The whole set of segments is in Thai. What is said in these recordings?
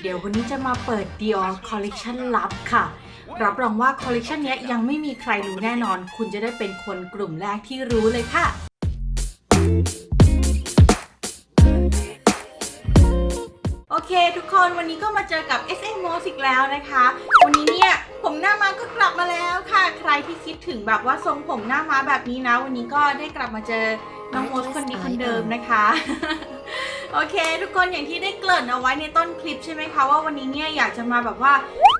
เดี๋ยววันนี้จะมาเปิด Dior Collection ลับค่ะ รับรองว่าคอลเลกชันนี้ยังไม่มีใครรู้แน่นอน คุณจะได้เป็นคนกลุ่มแรกที่รู้เลยค่ะโอเค ทุกคนวันนี้ก็มาเจอกับ SM m o s อีกแล้วนะคะ วันนี้เนี่ยผมหน้าม้าก็กลับมาแล้วค่ะ ใครที่คิดถึงแบบว่าทรงผมหน้าม้าแบบนี้นะ วันนี้ก็ได้กลับมาเจอน้องโมสคนดีคนเดิมนะคะ โอเค ทุกคนอย่างที่ได้เกริ่นเอาไว้ในต้นคลิปใช่ไหมคะว่าวันนี้เนี่ยอยากจะมาแบบว่า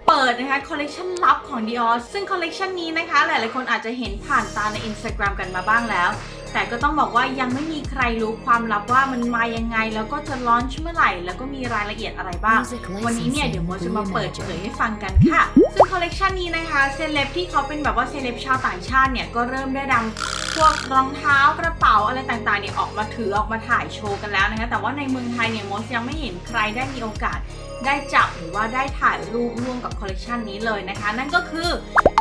เปิดนะคะคอลเลกชันลับของ Dior ซึ่งคอลเลกชันนี้นะคะ หลายๆคนอาจจะเห็นผ่านตาใน Instagram กันมาบ้างแล้ว แต่ก็ต้องบอกว่ายังไม่มีใครรู้ความลับว่ามันมายังไง แล้วก็จะลอนช์เมื่อไหร่ แล้วก็มีรายละเอียดอะไรบ้าง วันนี้เนี่ยเดี๋ยวโมจะมาเปิดเผยให้ฟังกันค่ะ ซึ่งคอลเลกชันนี้นะคะเซเลบที่เขาเป็นแบบว่าเซเลบชาวต่างชาติเนี่ยก็เริ่มได้นำ พวกรองเท้ากระเป๋าอะไรต่างๆเนี่ยออกมาถือออกมาถ่ายโชว์กันแล้วนะคะแต่ว่าในเมืองไทยเนี่ยโมสยังไม่เห็นใครได้มีโอกาสได้จับหรือว่าได้ถ่ายรูปร่วมกับคอลเลกชันนี้เลยนะคะ นั่นก็คือ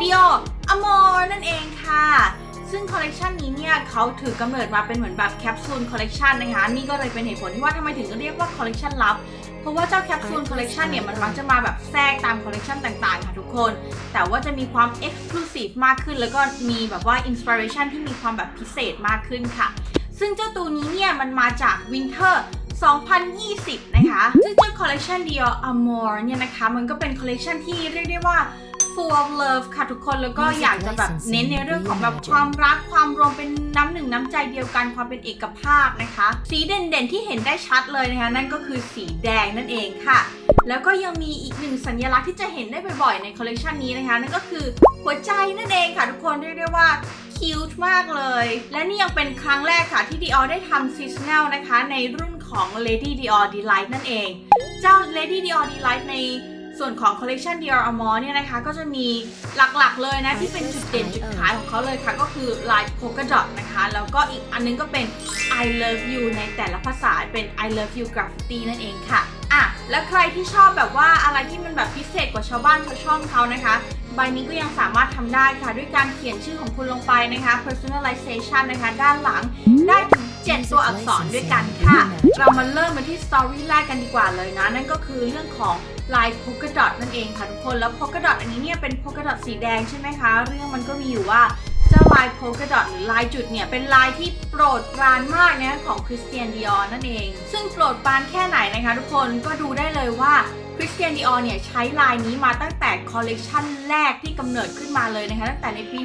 Dior Amor นั่นเองค่ะซึ่งคอลเลกชันนี้เนี่ยเขาถือกำเนิดมาเป็นเหมือนแบบแคปซูลคอลเลกชันนะคะ นี่ก็เลยเป็นเหตุผลที่ว่าทำไมถึงเรียกว่าคอลเลกชันลับ เพราะว่าเจ้าแคปซูลคอลเลกชันเนี่ยมันมักจะมาแบบแทรกตามคอลเลกชันต่างๆ ค่ะทุกคน แต่ว่าจะมีความเอกซ์คลูซีฟมากขึ้น แล้วก็มีแบบว่าอินสปิเรชันที่มีความแบบพิเศษมากขึ้นค่ะ ซึ่งเจ้าตัวนี้เนี่ยมันมาจากวินเทอร์2020 นะคะ ซึ่งเจ้าคอลเลกชัน Dior Amour เนี่ยนะคะ มันก็เป็นคอลเลกชันที่เรียกได้ว่า full of love ค่ะทุกคนแล้วก็อยากจะแบบเน้นในเรื่องของแบบความรักความรวมเป็นน้ำหนึ่งน้ำใจเดียวกันความเป็นเอกภาพนะคะ สีเด่นๆที่เห็นได้ชัดเลยนะคะ นั่นก็คือสีแดงนั่นเองค่ะ แล้วก็ยังมีอีกหนึ่งสัญลักษณ์ที่จะเห็นได้บ่อยๆในคอลเลกชันนี้นะคะ นั่นก็คือหัวใจนั่นเองค่ะทุกคนเรียกได้ว่าคิวต์มากเลย และนี่ยังเป็นครั้งแรกค่ะที่ Dior ได้ทำซีซันแนลนะคะ ในรุ่นของ Lady Dior Delight นั่นเอง เจ้า Lady Dior Delight ใน ส่วนของคอลเลกชัน Dior Amour เนี่ยนะคะ ก็จะมีหลักๆเลยนะ ที่เป็นจุดเด่นจุดขายของเขาเลยค่ะ ก็คือลาย polka dot นะคะ แล้วก็อีกอันนึงก็เป็น I love you ในแต่ละภาษาเป็น I love you graffiti นั่นเองค่ะอะแล้วใครที่ชอบแบบว่าอะไรที่มันแบบพิเศษกว่าชาวบ้านชาวช่องเขานะคะใบนี้ก็ยังสามารถทำได้ค่ะ ด้วยการเขียนชื่อของคุณลงไปนะคะ personalization นะคะ ด้านหลังได้ถึง7ตัวอักษรด้วยกันค่ะ เรามาเริ่มกันที่สตอรี่แรกกันดีกว่าเลยนะ นั่นก็คือเรื่องของ ลาย polka dot นั่นเองค่ะทุกคน แล้ว polka dot อันนี้เนี่ยเป็น polka dot สีแดงใช่ไหมคะ เรื่องมันก็มีอยู่ว่าเจ้าลาย polka dot หรือลายจุดเนี่ยเป็นลายที่โปรดปรานมากนะของคริสเตียนดิออนนั่นเอง ซึ่งโปรดปรานแค่ไหนนะคะทุกคนก็ดูได้เลยว่า คริสเตียนดิออเนี่ยใช้ลายนี้มาตั้งแต่คอลเลกชันแรกที่กำเนิดขึ้นมาเลยนะคะ ตั้งแต่ในปี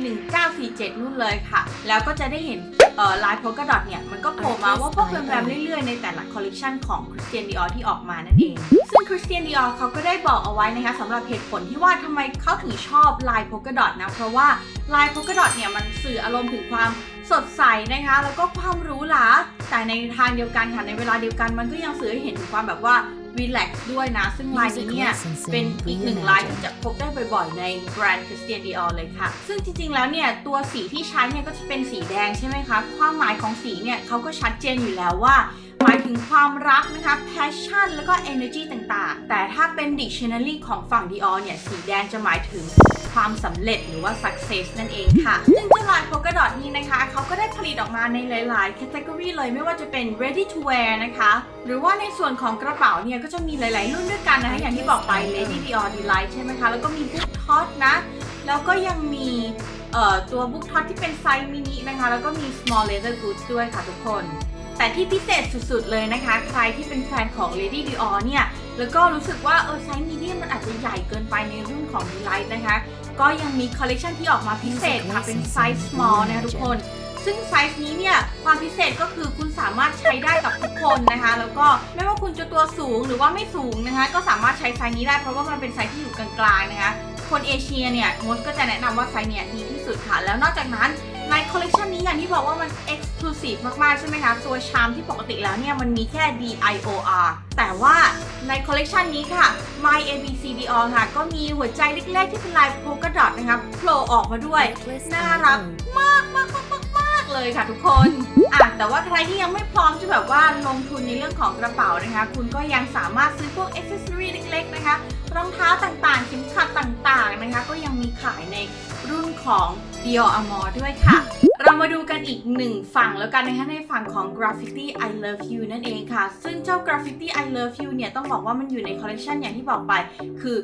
1947 นู่นเลยค่ะ แล้วก็จะได้เห็นเอ่อลาย polka dot เนี่ย มันก็โผล่มาว่าพวกแรมๆเรื่อยๆ ในแต่ละคอลเลกชันของคริสเตียนดิออที่ออกมานั่นเอง ซึ่งคริสเตียนดิออเขาก็ได้บอกเอาไว้นะคะสำหรับเหตุผลที่ว่าทำไมเขาถึงชอบลาย polka dot นะ เพราะว่าลาย polka dot เนี่ยมันสื่ออารมณ์ถึงความสดใสนะคะ แล้วก็ความหรูหราแต่ในทางเดียวกันค่ะในเวลาเดียวกันมันก็ยังสื่อให้เห็นถึงความแบบว่า รีแลกซ์ด้วยนะ ซึ่งลายนี้เนี่ย เป็นอีกหนึ่งลายที่จะพบได้บ่อยๆ ในแบรนด์ Christian Dior เลยค่ะ ซึ่งจริงๆ แล้วเนี่ย ตัวสีที่ใช้เนี่ยก็จะเป็นสีแดงใช่ไหมคะ ความหมายของสีเนี่ยเขาก็ชัดเจนอยู่แล้วว่าหมายถึงความรักนะคะ passion แล้วก็ energy ต่างๆ แต่ถ้าเป็น dictionary ของฝั่ง Dior เนี่ย สีแดงจะหมายถึง ความสำเร็จหรือว่า success นั่นเองค่ะซึ่งเจ้าลาย polka dot นี้นะคะเขาก็ได้ผลิตออกมาในหลายๆ category เลยไม่ว่าจะเป็น ready to wear นะคะ หรือว่าในส่วนของกระเป๋าเนี่ยก็จะมีหลาย ๆ รุ่นด้วยกันนะคะ อย่างที่บอกไป Lady Dior Delight ใช่ไหมคะ แล้วก็มี Book Tot นะ แล้วก็ยังมีตัว Book Tot ที่เป็นไซส์มินินะคะ แล้วก็มี Small Leather Goods ด้วยค่ะทุกคนแต่ที่พิเศษสุดๆเลยนะคะ ใครที่เป็นแฟนของ Lady Dior เนี่ย แล้วก็รู้สึกว่าเออไซส์มีเดียมันอาจจะใหญ่เกินไปในรุ่นของ Delight นะคะ ก็ยังมีคอลเลกชันที่ออกมาพิเศษค่ะเป็นไซส์ small นะคะทุกคน ซึ่งไซส์นี้เนี่ยความพิเศษก็คือคุณสามารถใช้ได้กับทุกคนนะคะ แล้วก็ไม่ว่าคุณจะตัวสูงหรือว่าไม่สูงนะคะ ก็สามารถใช้ไซส์นี้ได้เพราะว่ามันเป็นไซส์ที่อยู่กลางๆนะคะคนเอเชียเนี่ยมดก็จะแนะนำว่าไซส์เนี่ยดีที่สุดค่ะ แล้วนอกจากนั้น ในคอลเลกชันนี้อย่างที่บอกว่ามัน Exclusive มาก ๆ ใช่ไหมคะ ตัวชามที่ปกติแล้วเนี่ย มันมีแค่ DIOR แต่ว่าในคอลเลกชันนี้ค่ะ My ABC Dior ค่ะ ก็มีหัวใจเล็ก ๆ ที่เป็นลาย polka dot นะคะโผล่ออกมาด้วย น่ารักมากมากมากมากมากเลยค่ะทุกคนอะแต่ว่าใครที่ยังไม่พร้อมจะแบบว่าลงทุนในเรื่องของกระเป๋านะคะ คุณก็ยังสามารถซื้อพวกอ c เซสซอรีเล็ก ๆ นะคะ รองเท้าต่างๆเข็มขัดต่างๆนะคะ ก็ยังมีขายใน รุ่นของ Dior Amour ด้วยค่ะ เรามาดูกันอีกหนึ่งฝั่งแล้วกันนะคะในฝั่งของ Graffiti I Love You นั่นเองค่ะ ซึ่งเจ้า Graffiti I Love You เนี่ยต้องบอกว่ามันอยู่ในคอลเลคชันอย่างที่บอกไปคือ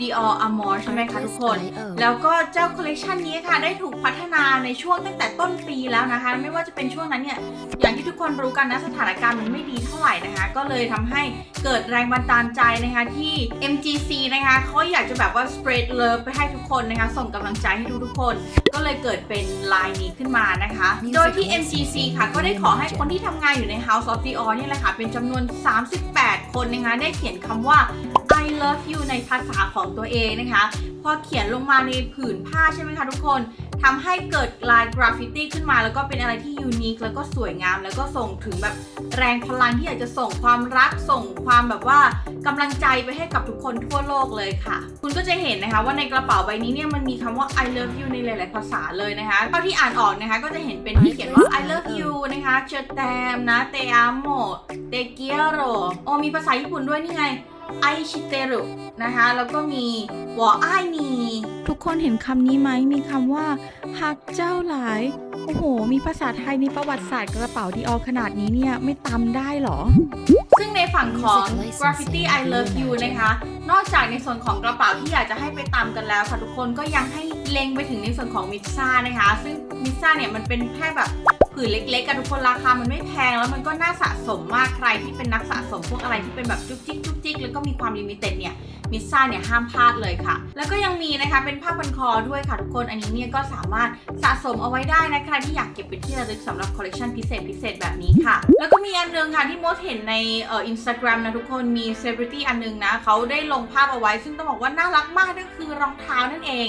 Dior Amour ใช่ไหมคะทุกคน แล้วก็เจ้าคอลเลคชันนี้ค่ะ ได้ถูกพัฒนาในช่วงตั้งแต่ต้นปีแล้วนะคะ ไม่ว่าจะเป็นช่วงนั้นเนี่ย อย่างที่ทุกคนรู้กันนะสถานการณ์มันไม่ดีเท่าไหร่นะคะ ก็เลยทำให้เกิดแรงบันดาลใจนะคะที่ MGC นะคะเขาอยากจะแบบว่า spread love ไปให้ทุกคนนะคะ ส่งกำลังใจให้ทุกๆคน ก็เลยเกิดเป็นลายนี้ขึ้นมานะคะ โดยที่ MGC ค่ะ ก็ได้ขอให้คนที่ทำงานอยู่ใน House of Dior เนี่ยแหละค่ะเป็นจำนวน 38 คนนะคะได้เขียนคำว่า I love you ในภาษาของตัวเองนะคะ พอเขียนลงมาในผืนผ้าใช่ไหมคะทุกคนทำให้เกิดลายกราฟฟิตี้ขึ้นมา แล้วก็เป็นอะไรที่ยูนิคแล้วก็สวยงาม แล้วก็ส่งถึงแบบแรงพลังที่อยากจะส่งความรักส่งความแบบว่ากำลังใจไปให้กับทุกคนทั่วโลกเลยค่ะ คุณก็จะเห็นนะคะว่าในกระเป๋าใบนี้เนี่ยมันมีคำว่า I love you ในหลาย ๆ ภาษาเลยนะคะเท่าที่อ่านออกนะคะก็จะเห็นเป็นที่เขียนว่า I love you นะคะเจอแตมนะเตอาโมเตเกียโรโอมีภาษาญี่ปุ่นด้วยนี่ไง ไอชิเตรุนะคะ แล้วก็มีวอไอนีทุกคนเห็นคำนี้ไหมมีคำว่าฮักเจ้าหลาย โอ้โห มีภาษาไทยในประวัติศาสตร์กระเป๋าดีออขนาดนี้เนี่ย ไม่ตำได้เหรอ ซึ่งในฝั่งของ Graffiti I Love You นะคะ นอกจากในส่วนของกระเป๋าที่อยากจะให้ไปตามกันแล้วค่ะทุกคนก็ยังให้เล็งไปถึงในส่วนของมิซซ่านะคะ ซึ่งมิซซ่าเนี่ยมันเป็นแค่แบบ ผืนเล็กๆกันทุกคนราคามันไม่แพงแล้วมันก็น่าสะสมมากใครที่เป็นนักสะสมพวกอะไรที่เป็นแบบจุกจิกจุกจิกแล้วก็มีความลิมิเต็ดเนี่ยมิซซ่าเนี่ยห้ามพลาดเลยค่ะ แล้วก็ยังมีนะคะเป็นผ้าพันคอด้วยค่ะทุกคน อันนี้เนี่ยก็สามารถสะสมเอาไว้ได้นะใครที่อยากเก็บเป็นที่ระลึกสำหรับคอลเลคชันพิเศษพิเศษแบบนี้ค่ะ แล้วก็มีอันนึงค่ะที่โมดเห็นในเอ่ออินสตาแกรมนะทุกคนมีเซเลบริตี้อันนึงนะเขาได้ลงภาพเอาไว้ ซึ่งต้องบอกว่าน่ารักมากนั่นคือรองเท้านั่นเอง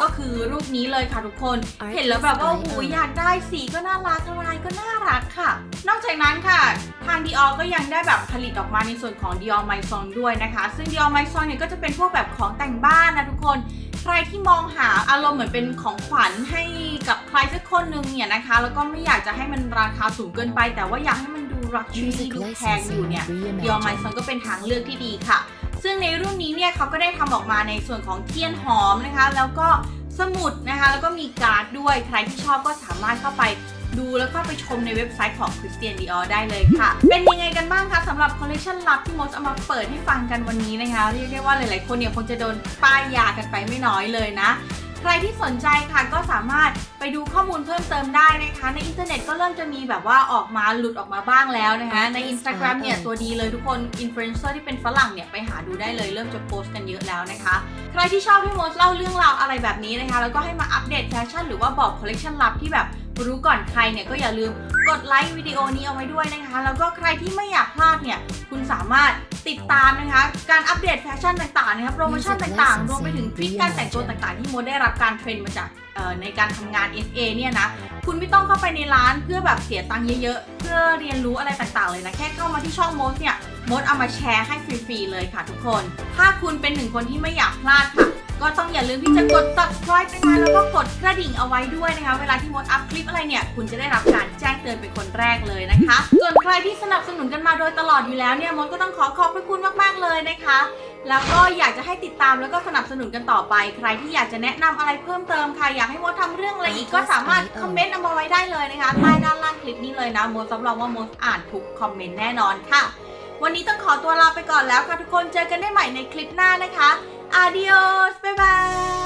ก็คือรูปนี้เลยค่ะทุกคน เห็นแล้วแบบว่าโอ้โหอยากได้สีก็น่ารักลายก็น่ารักค่ะ นอกจากนั้นค่ะ ทาง Dior ก็ยังได้แบบผลิตออกมาในส่วนของ Dior Maison ด้วยนะคะ ซึ่ง Dior Maison เนี่ยก็จะเป็นพวกแบบของแต่งบ้านนะทุกคน ใครที่มองหาอารมณ์เหมือนเป็นของขวัญให้กับใครสักคนหนึ่งเนี่ยนะคะ แล้วก็ไม่อยากจะให้มันราคาสูงเกินไป แต่ว่าอยากให้มันดูรักชูรี่ดูแพงอยู่เนี่ย Dior Maison ก็เป็นทางเลือกที่ดีค่ะ ซึ่งในรุ่นนี้เนี่ยเขาก็ได้ทำออกมาในส่วนของเทียนหอมนะคะ แล้วก็สมุดนะคะ แล้วก็มีการ์ดด้วย ใครที่ชอบก็สามารถเข้าไป ดูแล้วก็ไปชมในเว็บไซต์ของ Christian Dior ได้เลยค่ะ เป็นยังไงกันบ้างคะสำหรับคอลเลคชันลับที่มดเอามาเปิดให้ฟังกันวันนี้นะคะ เรียกได้ว่าหลายๆ คนเนี่ยคงจะโดนป้ายยากันไปไม่น้อยเลยนะ ใครที่สนใจค่ะก็สามารถไปดูข้อมูลเพิ่มเติมได้นะคะ ในอินเทอร์เน็ตก็เริ่มจะมีแบบว่าออกมาหลุดออกมาบ้างแล้วนะคะ ใน Instagram เนี่ยตัวดีเลยทุกคนอินฟลูเอนเซอร์ที่เป็นฝรั่งเนี่ยไปหาดูได้เลยเริ่มจะโพสต์กันเยอะแล้วนะคะ ใครที่ชอบให้โมสเล่าเรื่องราวอะไรแบบนี้นะคะ แล้วก็ให้มาอัปเดตแฟชั่นหรือว่าบอกคอลเลคชันลับที่แบบ รู้ก่อนใครเนี่ยก็อย่าลืมกดไลค์วิดีโอนี้เอาไว้ด้วยนะคะ แล้วก็ใครที่ไม่อยากพลาดเนี่ย คุณสามารถติดตามนะคะ การอัปเดตแฟชั่นต่างๆนะคะโปรโมชั่นต่างๆ รวมไปถึงทริคการแต่งตัวต่างๆ ที่โมได้รับการเทรนมาจากในการทำงาน SA เนี่ยนะ คุณไม่ต้องเข้าไปในร้านเพื่อแบบเสียตังค์เยอะๆ เพื่อเรียนรู้อะไรต่างๆ เลยนะ แค่เข้ามาที่ช่องโมดเนี่ย โมดเอามาแชร์ให้ฟรีๆเลยค่ะทุกคน ถ้าคุณเป็นหนึ่งคนที่ไม่อยากพลาดค่ะ ก็ต้องอย่าลืมที่จะกด subscribe นะคะแล้วก็กดกระดิ่งเอาไว้ด้วยนะคะ เวลาที่มดอัพคลิปอะไรเนี่ย คุณจะได้รับการแจ้งเตือนเป็นคนแรกเลยนะคะ ส่วนใครที่สนับสนุนกันมาโดยตลอดอยู่แล้วเนี่ยมดก็ต้องขอขอบพระคุณมากๆเลยนะคะ แล้วก็อยากจะให้ติดตามแล้วก็สนับสนุนกันต่อไป ใครที่อยากจะแนะนำอะไรเพิ่มเติมค่ะอยากให้มดทำเรื่องอะไรอีกก็สามารถคอมเมนต์เอามาไว้ได้เลยนะคะใต้ด้านล่างคลิปนี้เลยนะมดรับรองว่ามดอ่านทุกคอมเมนต์แน่นอนค่ะ วันนี้ต้องขอตัวลาไปก่อนแล้วค่ะทุกคนเจอกันได้ใหม่ในคลิปหน้านะคะ Adios บ๊ายบาย